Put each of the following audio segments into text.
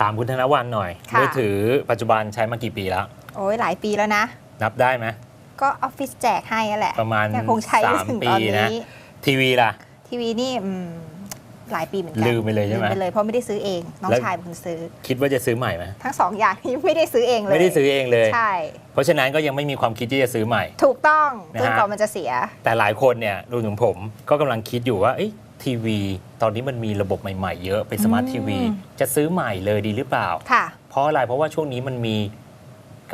ถามคุณธนวันหน่อยค่ะ มือถือปัจจุบันใช้มากี่ปีแล้ว โอ้ยหลายปีแล้วนะ นับได้ไหม ก็ออฟฟิศแจกให้นั่นแหละประมาณยังคงใช้สาไม่มถึงปีตอนนะ นี้ ทีวีล่ะ ทีวีนี่อืมหลายปีเหมือนกัลืมไปเลยใช่ไหมลืมไปเลยเพราะไม่ได้ซื้อเองน้องแล้ว ชายเป็นคนซื้อ คิดว่าจะซื้อใหม่ไหมทั้งสองอย่างนี้ไม่ได้ซื้อเองเลยไม่ได้ซื้อเองเลย ใช่ เพราะฉะนั้นก็ยังไม่มีความคิดที่จะซื้อใหม่ ถูกต้องนะฮะ จนกว่ามันจะเสีย แต่หลายคนเนี่ยรวมถึงผมก็กำลังคิดอยู่ว่าเอ้ย ทีวี ตอนนี้มันมีระบบใหม่ ๆ เยอะเป็นสมาร์ทอืมทีวี จะซื้อใหม่เลยดีหรือเปล่าค่ะเพราะอะไรเพราะว่าช่วงนี้มันมี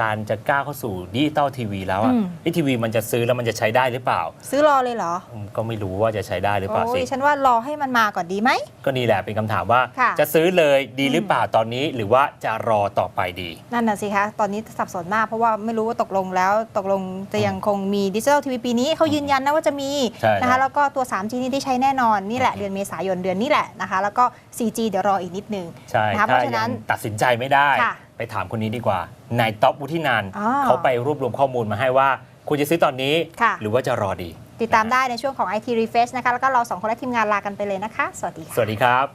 การจะก้าวเข้าสู่ดิจิตอลทีวีแล้วอะอืมไอ้ทีวีมันจะซื้อแล้วมันจะใช้ได้หรือเปล่าซื้อรอเลยเหรออืมก็ไม่รู้ว่าจะใช้ได้หรือเปล่าโอ้สิยฉันว่ารอให้มันมาก่อนดีไหม ก็นี่แหละเป็นคำถามว่า ค่ะ จะซื้อเลยดีหรือเปล่าตอนนี้ หรือว่าจะรอต่อไปดี นั่นน่ะสิคะ ตอนนี้สับสนมากเพราะว่าไม่รู้ว่าตกลงแล้วตกลงจะยังคงมีดิจิทัลทีวีปีนี้เขายืนยันนะว่าจะมีใช่นะครัคะบแล้วก็ตัว 3G นี่ได้ใช้แน่นอนนี่แหละ เดือนเมษายนเดือนนี้แหละนะคะ แล้วก็ 4G เดี๋ยวรออีกนิดนึง ใช่ นะคะเพถ้าราะฉะนั้ยันงตัดสินใจไม่ได้ ค่ะ ไปถามคนนี้ดีกว่านายต๊อบวุฒินันท์อ๋อ เขาไปรวบรวมข้อมูลมาให้ว่าควรจะซื้อตอนนี้ ค่ะ หรือว่าจะรอดี ติดตามได้ในช่วงของ IT Refresh นะคะ แล้วก็เราสองคนและทีมงานลากันไปเลยนะคะ สวัสดีค่ะ สวัสดีครับ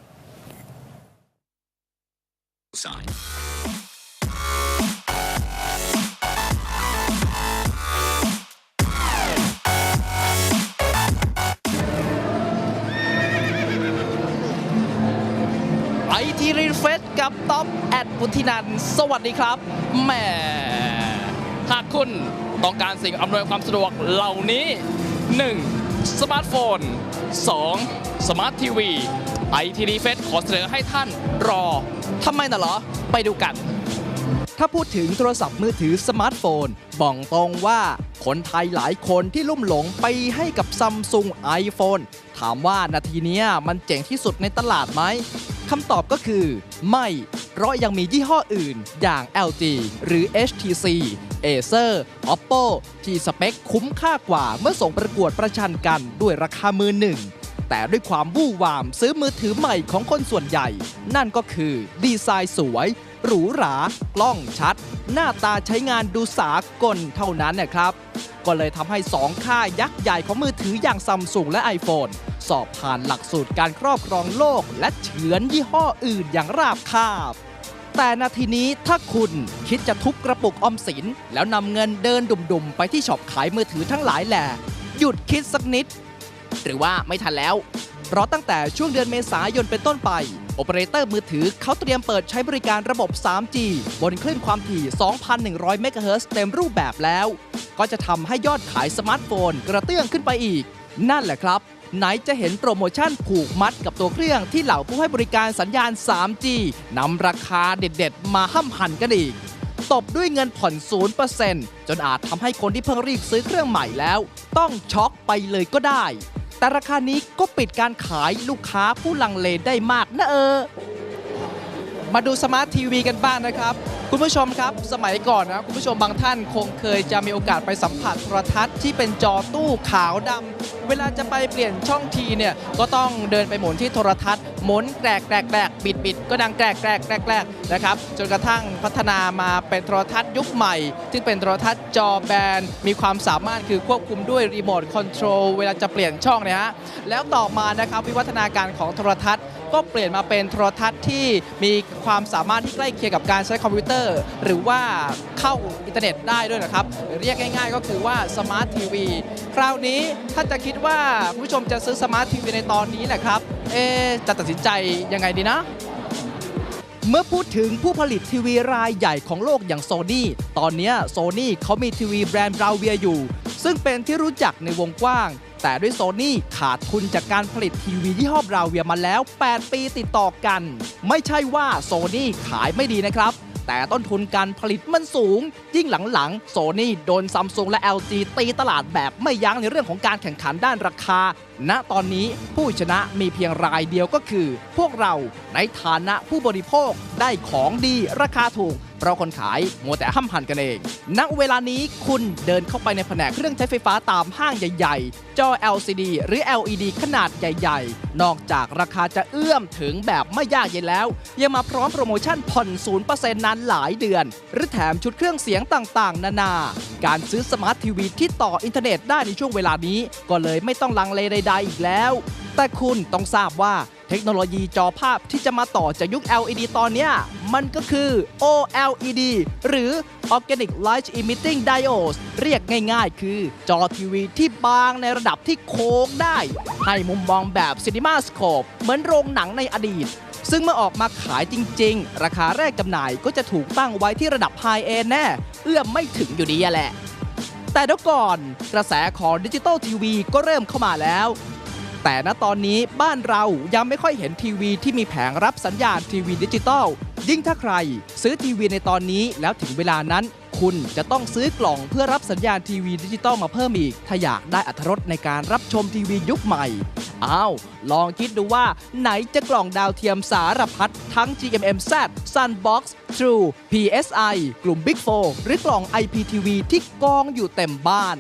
sign. IT r e f r e s h กับท็อปแอดพุทธินันสวัสดีครับแหมหากคุณต้องการสิ่งอำนวยความสะดวกเหล่านี้ 1. สมาร์ทโฟน 2. สมาร์ททีวี IT r e f r e s h ขอเสนอให้ท่านรอทำไมน่ะเหรอ ไปดูกัน ถ้าพูดถึงโทรศัพท์มือถือสมาร์ทโฟนบอกตรงว่าคนไทยหลายคนที่ลุ่มหลงไปให้กับซัมซุง iPhone ถามว่านาทีนี้มันเจ๋งที่สุดในตลาดไหม คำตอบก็คือ ไม่เพราะยังมียี่ห้ออื่น อย่าง LG หรือ HTC Acer Oppo ที่สเปคคุ้มค่ากว่าเมื่อส่งประกวดประชันกันด้วยราคามือหนึ่ง แต่ด้วยความวู่วามซื้อมือถือใหม่ของคนส่วนใหญ่ นั่นก็คือดีไซน์สวย หรูหรากล้องชัด หน้าตาใช้งานดูสากลเท่านั้นนะครับ ก็เลยทำให้สองค่ายยักษ์ใหญ่ของมือถืออย่างซัมซุงและ iPhone สอบผ่านหลักสูตรการครอบครองโลก และเฉือนยี่ห้ออื่นอย่างราบคาบ แต่นาทีนี้ถ้าคุณคิดจะทุบกระปุกออมสิน แล้วนำเงินเดินดุ่มๆ ไปที่ช็อปขายมือถือทั้งหลายแหล่หยุดคิดสักนิด หรือว่าไม่ทันแล้ว เพราะตั้งแต่ช่วงเดือนเมษายนเป็นต้นไป โอเปอเรเตอร์มือถือเขาเตรียมเปิดใช้บริการระบบ 3G บนคลื่นความถี่ 2,100 เมกะเฮิรตซ์เต็มรูปแบบแล้ว ก็จะทำให้ยอดขายสมาร์ทโฟนกระเตื้องขึ้นไปอีก นั่นแหละครับ ไหนจะเห็นโปรโมชั่นผูกมัดกับตัวเครื่องที่เหล่าผู้ให้บริการสัญญาณ 3G นำราคาเด็ดๆ มาห้ำหั่นกันอีกตบด้วยเงินผ่อน 0%จนอาจทำให้คนที่เพิ่งรีบซื้อเครื่องใหม่แล้ว ต้องช็อกไปเลยก็ได้ แต่ราคานี้ก็ปิดการขายลูกค้าผู้ลังเลได้มากนะเออ มาดูสมาร์ททีวีกันบ้างนะครับ คุณผู้ชมครับ สมัยก่อนนะคุณผู้ชมบางท่านคงเคยจะมีโอกาสไปสัมผัสโทรทัศน์ที่เป็นจอตู้ขาวดำเวลาจะไปเปลี่ยนช่องทีเนี่ยก็ต้องเดินไปหมุนที่โทรทัศน์หมุนแกรกแกรกแกรกบิดบิดก็ดังแกรกแกรกแกรกแกรกนะครับจนกระทั่งพัฒนามาเป็นโทรทัศน์ยุคใหม่ ซึ่งเป็นโทรทัศน์จอแบนมีความสามารถคือควบคุมด้วยรีโมทคอนโทรลเวลาจะเปลี่ยนช่องเนี่ยฮะแล้วต่อมานะครับวิวัฒนาการของโทรทัศน์ ก็เปลี่ยนมาเป็นโทรทัศน์ที่มีความสามารถที่ใกล้เคียงกับการใช้คอมพิวเตอร์ หรือว่าเข้าอินเทอร์เน็ตได้ด้วยนะครับ เรียกง่ายๆ ก็คือว่าสมาร์ททีวีคราวนี้ถ้าจะคิดว่าผู้ชมจะซื้อสมาร์ททีวีในตอนนี้แหละครับ เอจะตัดสินใจยังไงดีนะเมื่อพูดถึงผู้ผลิตทีวีรายใหญ่ของโลกอย่างโซ n y ตอนนี้โซนี่เขามีทีวีแบรนด์บราเวียอยู่ ซึ่งเป็นที่รู้จักในวงกว้าง แต่ด้วยโซนี่ขาดทุนจากการผลิตทีวียี่ห้อบราเวียมาแล้ว 8 ปีติดต่อกัน ไม่ใช่ว่าโซนี่ขายไม่ดีนะครับแต่ต้นทุนการผลิตมันสูง ยิ่งหลังๆ โซนี่โดนซัมซุงและ LG ตีตลาดแบบไม่ยั้งในเรื่องของการแข่งขันด้านราคา ณ ตอนนี้ผู้ชนะมีเพียงรายเดียวก็คือ พวกเราในฐานะผู้บริโภคได้ของดีราคาถูก เพราะคนขายมัวแต่ห้ำหันกันเอง ณ เวลานี้คุณเดินเข้าไปในแผนกเครื่องใช้ไฟฟ้าตามห้างใหญ่ๆ จอ LCD หรือ LED ขนาดใหญ่ๆ นอกจากราคาจะเอื้อมถึงแบบไม่ยากเย็นแล้ว ยังมาพร้อมโปรโมชั่นผ่อน0%นานหลายเดือน หรือแถมชุดเครื่องเสียงต่างๆ นานา การซื้อสมาร์ททีวีที่ต่ออินเทอร์เน็ตได้ในช่วงเวลานี้ ก็เลยไม่ต้องลังเลใดๆอีกแล้ว แต่คุณต้องทราบว่า เทคโนโลยีจอภาพที่จะมาต่อจากยุค LED ตอนนี้มันก็คือ OLED หรือ Organic Light Emitting Diodes เรียกง่ายๆ คือจอทีวีที่บางในระดับที่โค้งได้ ให้มุมมองแบบ Cinema Scope เหมือนโรงหนังในอดีต ซึ่งเมื่อออกมาขายจริงๆ ราคาแรกจำหน่ายก็จะถูกตั้งไว้ที่ระดับ High e n แน่ เอื้อมไม่ถึงอยู่ดีอะแหละแต่เดี๋ยวก่อน กระแสของดิจิตอลทีวีก็เริ่มเข้ามาแล้ว แต่ณตอนนี้บ้านเรายังไม่ค่อยเห็นทีวีที่มีแผงรับสัญญาณทีวีดิจิตอลยิ่งถ้าใคร ซื้อทีวีในตอนนี้แล้วถึงเวลานั้น คุณจะต้องซื้อกล่องเพื่อรับสัญญาณทีวีดิจิตอลมาเพิ่มอีก ถ้าอยากได้อัตรสในการรับชมทีวียุคใหม่อ้าว ลองคิดดูว่าไหนจะกล่องดาวเทียมสารพัดทั้ง GMMZ Sunbox True PSI กลุ่ม Big 4หรือกล่อง IPTV ที่กองอยู่เต็มบ้าน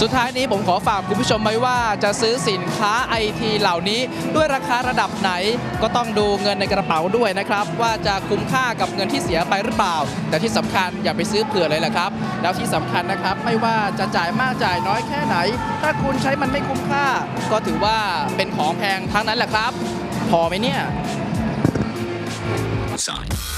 สุดท้ายนี้ผมขอฝากคุณผู้ชมไว้ว่าจะซื้อสินค้าไอทีเหล่านี้ด้วยราคาระดับไหนก็ต้องดูเงินในกระเป๋าด้วยนะครับ ว่าจะคุ้มค่ากับเงินที่เสียไปหรือเปล่า แต่ที่สำคัญอย่าไปซื้อเผื่อเลยแหละครับ แล้วที่สำคัญนะครับไม่ว่าจะจ่ายมากจ่ายน้อยแค่ไหน ถ้าคุณใช้มันไม่คุ้มค่า ก็ถือว่าเป็นของแพงทั้งนั้นแหละครับ พอไหมเนี่ย Sign.